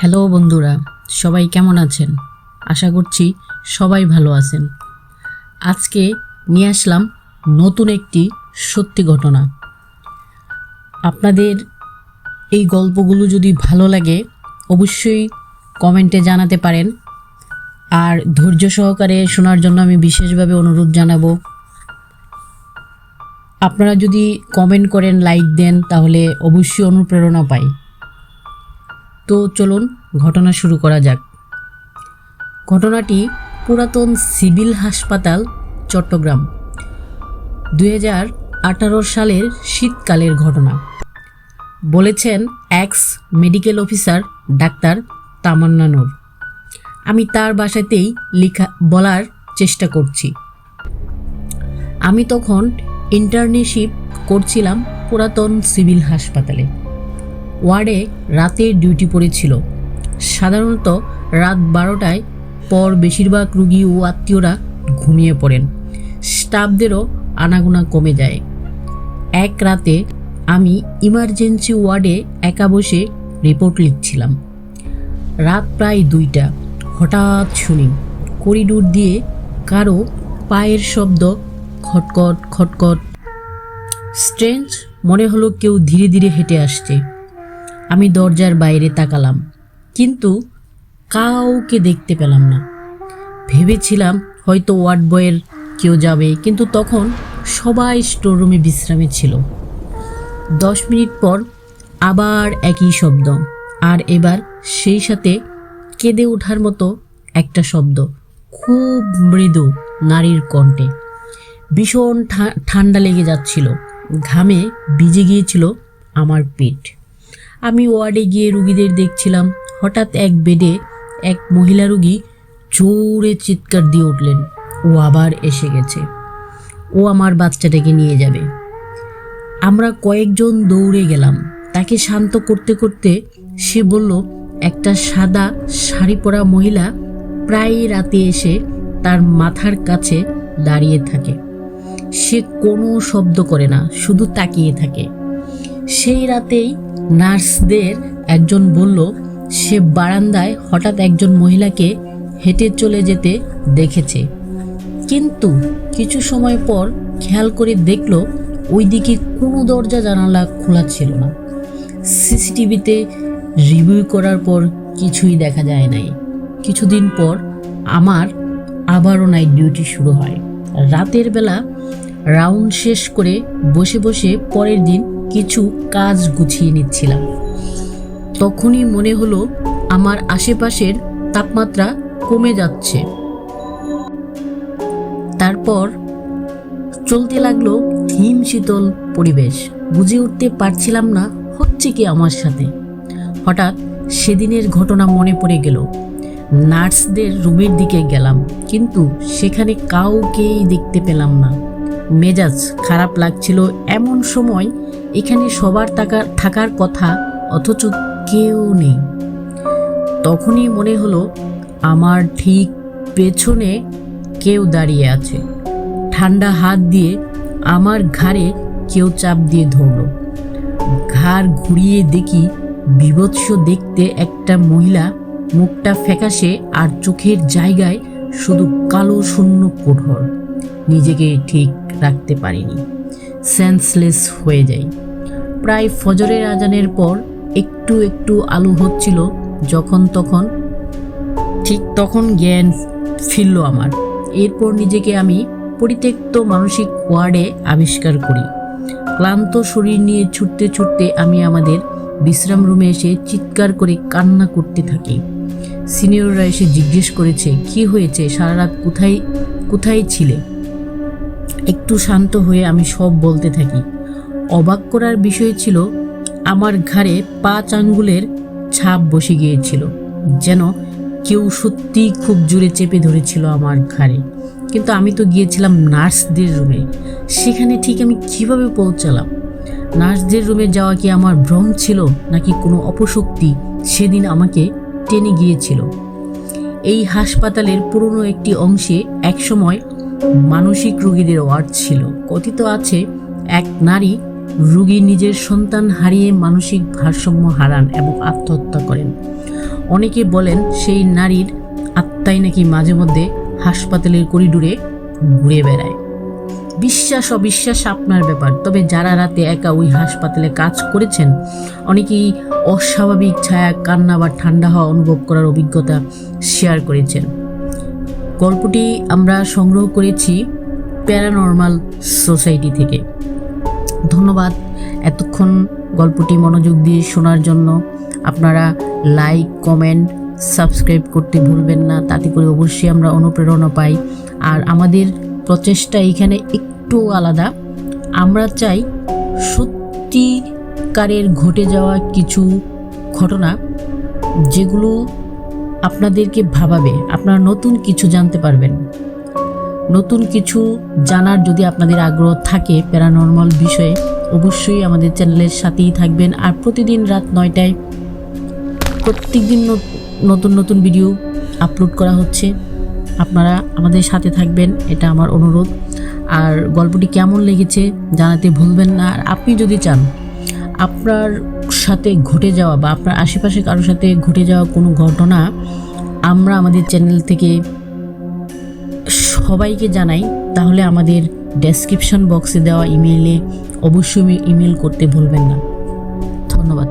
Hello বন্ধুরা, সবাই কেমন আছেন? আশা করছি সবাই ভালো আছেন। আজকে নিয়ে আসলাম নতুন একটি সত্যি ঘটনা। আপনাদের এই গল্পগুলো যদি ভালো লাগে, অবশ্যই কমেন্টে জানাতে পারেন। আর ধৈর্য সহকারে শোনার জন্য আমি বিশেষভাবে অনুরোধ জানাব। আপনারা যদি কমেন্ট করেন, লাইক দেন, তাহলে অবশ্যই অনুপ্রেরণা পাই। তো চলুন ঘটনা শুরু করা যাক। ঘটনাটি পুরাতন সিভিল হাসপাতাল, চট্টগ্রাম। দু হাজার আঠারো সালের শীতকালের ঘটনা। বলেছেন ex medical officer doctor Tamanna Noor. আমি তার বাসাতেই লেখা, বলার চেষ্টা করছি। আমি তখন ইন্টার্নশিপ করছিলাম পুরাতন সিভিল হাসপাতালে। ওয়ার্ডে রাতের ডিউটি পড়েছিল। সাধারণত রাত বারোটায় পর বেশিরভাগ রুগী ও আত্মীয়রা ঘুমিয়ে পড়েন। স্টাফদেরও আনাগোনা কমে যায়। এক রাতে আমি ইমার্জেন্সি ওয়ার্ডে একা বসে রিপোর্ট লিখছিলাম। রাত প্রায় দুইটা। হঠাৎ শুনি, করিডোর দিয়ে কারও পায়ের শব্দ খটখট খটখট। স্ট্রেঞ্জ মনে হলো কেউ ধীরে ধীরে হেঁটে আসছে। আমি দরজার বাইরে তাকালাম, কিন্তু কাউকে দেখতে পেলাম না। ভেবেছিলাম হয়তো ওয়ার্ড বয়ের কেউ যাবে, কিন্তু তখন সবাই স্টোররুমে বিশ্রামে ছিল। দশ মিনিট পর আবার একই শব্দ, আর এবার সেই সাথে কেঁদে ওঠার মতো একটা শব্দ, খুব মৃদু, নারীর কণ্ঠে। ভীষণ ঠান্ডা লেগে যাচ্ছিল, ঘামে ভিজে গিয়েছিল আমার পেট আমি ওয়ার্ডে গিয়ে রুগীদের দেখছিলাম। হঠাৎ এক বেডে এক মহিলা রুগী জোরে চিৎকার দিয়ে উঠলেন। ও আবার এসে গেছে। ও আমার বাচ্চাটাকে নিয়ে যাবে। আমরা কয়েকজন দৌড়ে গেলাম। তাকে শান্ত করতে করতে সে বলল, একটা সাদা শাড়ি পরা মহিলা প্রায় রাতে এসে তার মাথার কাছে দাঁড়িয়ে থাকে। সে কোনো শব্দ করে না, শুধু তাকিয়ে থাকে। সেই রাতেই নার্সদের একজন বলল, সে বারান্দায় হঠাৎ একজন মহিলাকে হেঁটে চলে যেতে দেখেছে। কিন্তু কিছু সময় পর খেয়াল করে দেখল, ওইদিকে কোনো দরজা জানালা খোলা ছিল না। সিসিটিভিতে রিভিউ করার পর কিছুই দেখা যায় নাই। কিছুদিন পর আমার আবারও নাইট ডিউটি শুরু হয়। রাতের বেলা রাউন্ড শেষ করে বসে বসে পরের দিন কিছু কাজ গুছিয়ে নিচ্ছিলাম। তখনই মনে হলো আমার আশেপাশের তাপমাত্রা কমে যাচ্ছে। তারপর চলতে লাগল হিম শীতল পরিবেশ। বুঝে উঠতে পারছিলাম না হচ্ছে কি আমার সাথে। হঠাৎ সেদিনের ঘটনা মনে পড়ে গেল। নার্সদের রুমের দিকে গেলাম, কিন্তু সেখানে কাউকেই দেখতে পেলাম না। মেজাজ খারাপ লাগছিল এমন সময় এখানে সবার থাকার থাকার কথা, অথচ কেউ নেই। তখনই মনে হলো, আমার ঠিক পেছনে কেউ দাঁড়িয়ে আছে। ঠান্ডা হাত দিয়ে আমার ঘাড়ে কেউ চাপ দিয়ে ধরল। ঘাড় ঘুরিয়ে দেখি, বিভৎস দেখতে একটা মহিলা, মুখটা ফ্যাকাশে আর চোখের জায়গায় শুধু কালো শূন্য কোঠর নিজেকে ঠিক রাখতে পারিনি। সেন্সলেস হয়ে যাই। প্রায় ফজরের আজানের পর একটু একটু আলু হচ্ছিল, যখন তখন, ঠিক তখন জ্ঞান ফিরল আমার। এরপর নিজেকে আমি পরিত্যক্ত মানসিক ওয়ার্ডে আবিষ্কার করি। ক্লান্ত শরীর নিয়ে ছুটতে ছুটতে আমি আমাদের বিশ্রাম রুমে এসে চিৎকার করে কান্না করতে থাকি। সিনিয়ররা এসে জিজ্ঞেস করেছে, কি হয়েছে? সারা রাত কোথায় কোথায় ছিলে? একটু শান্ত হয়ে আমি সব বলতে থাকি। অবাক করার বিষয় ছিল, আমার ঘাড়ে পাঁচ আঙ্গুলের ছাপ বসে গিয়েছিল, যেন কেউ সত্যি খুব জোরে চেপে ধরেছিল আমার ঘাড়ে। কিন্তু আমি তো গিয়েছিলাম নার্সদের রুমে, সেখানে ঠিক আমি কীভাবে পৌঁছালাম? নার্সদের রুমে যাওয়া কি আমার ভ্রম ছিল, নাকি কোনো অপশক্তি সেদিন আমাকে টেনে গিয়েছিল? এই হাসপাতালের পুরনো একটি অংশে একসময় মানসিক রোগীদের ওয়ার্ড ছিল। কথিত আছে, এক নারী রুগী নিজের সন্তান হারিয়ে মানসিক ভারসাম্য হারান এবং আত্মহত্যা করেন। অনেকে বলেন সেই নারীর আত্মাই নাকি মাঝে মধ্যে হাসপাতালের করিডোরে ঘুরে বেড়ায়। বিশ্বাস, অবিশ্বাস আপনার ব্যাপার। তবে যারা রাতে একা ওই হাসপাতালে কাজ করেছেন, অনেকেই অস্বাভাবিক ছায়া, কান্না বা ঠান্ডা হওয়া অনুভব করার অভিজ্ঞতা শেয়ার করেছেন। গল্পটি আমরা সংগ্রহ করেছি প্যারানর্মাল সোসাইটি থেকে। ধন্যবাদ এতক্ষণ গল্পটি মনোযোগ দিয়ে শোনার জন্য। আপনারা লাইক, কমেন্ট, সাবস্ক্রাইব করতে ভুলবেন না, তাতে করে অবশ্যই আমরা অনুপ্রেরণা পাই। আর আমাদের প্রচেষ্টা এখানে একটু আলাদা। আমরা চাই সত্যিকারের ঘটে যাওয়া কিছু ঘটনা যেগুলো আপনাদেরকে ভাবাবে, আপনারা নতুন কিছু জানতে পারবেন। নতুন কিছু জানার যদি আপনাদের আগ্রহ থাকে প্যারানর্মাল বিষয়ে, অবশ্যই আমাদের চ্যানেলের সাথেই থাকবেন। আর প্রতিদিন রাত নয়টায় প্রত্যেক দিন নতুন নতুন ভিডিও আপলোড করা হচ্ছে। আপনারা আমাদের সাথে থাকবেন, এটা আমার অনুরোধ। আর গল্পটি কেমন লেগেছে জানাতে ভুলবেন না। আর আপনি যদি চান, আপনার সাথে ঘটে যাওয়া বা আপনার আশেপাশে কারোর সাথে ঘটে যাওয়া কোনো ঘটনা আমরা আমাদের চ্যানেল থেকে সবাইকে জানাই, তাহলে আমাদের ডেসক্রিপশন বক্সে দেওয়া ইমেইলে অবশ্যই ইমেল করতে ভুলবেন না। ধন্যবাদ।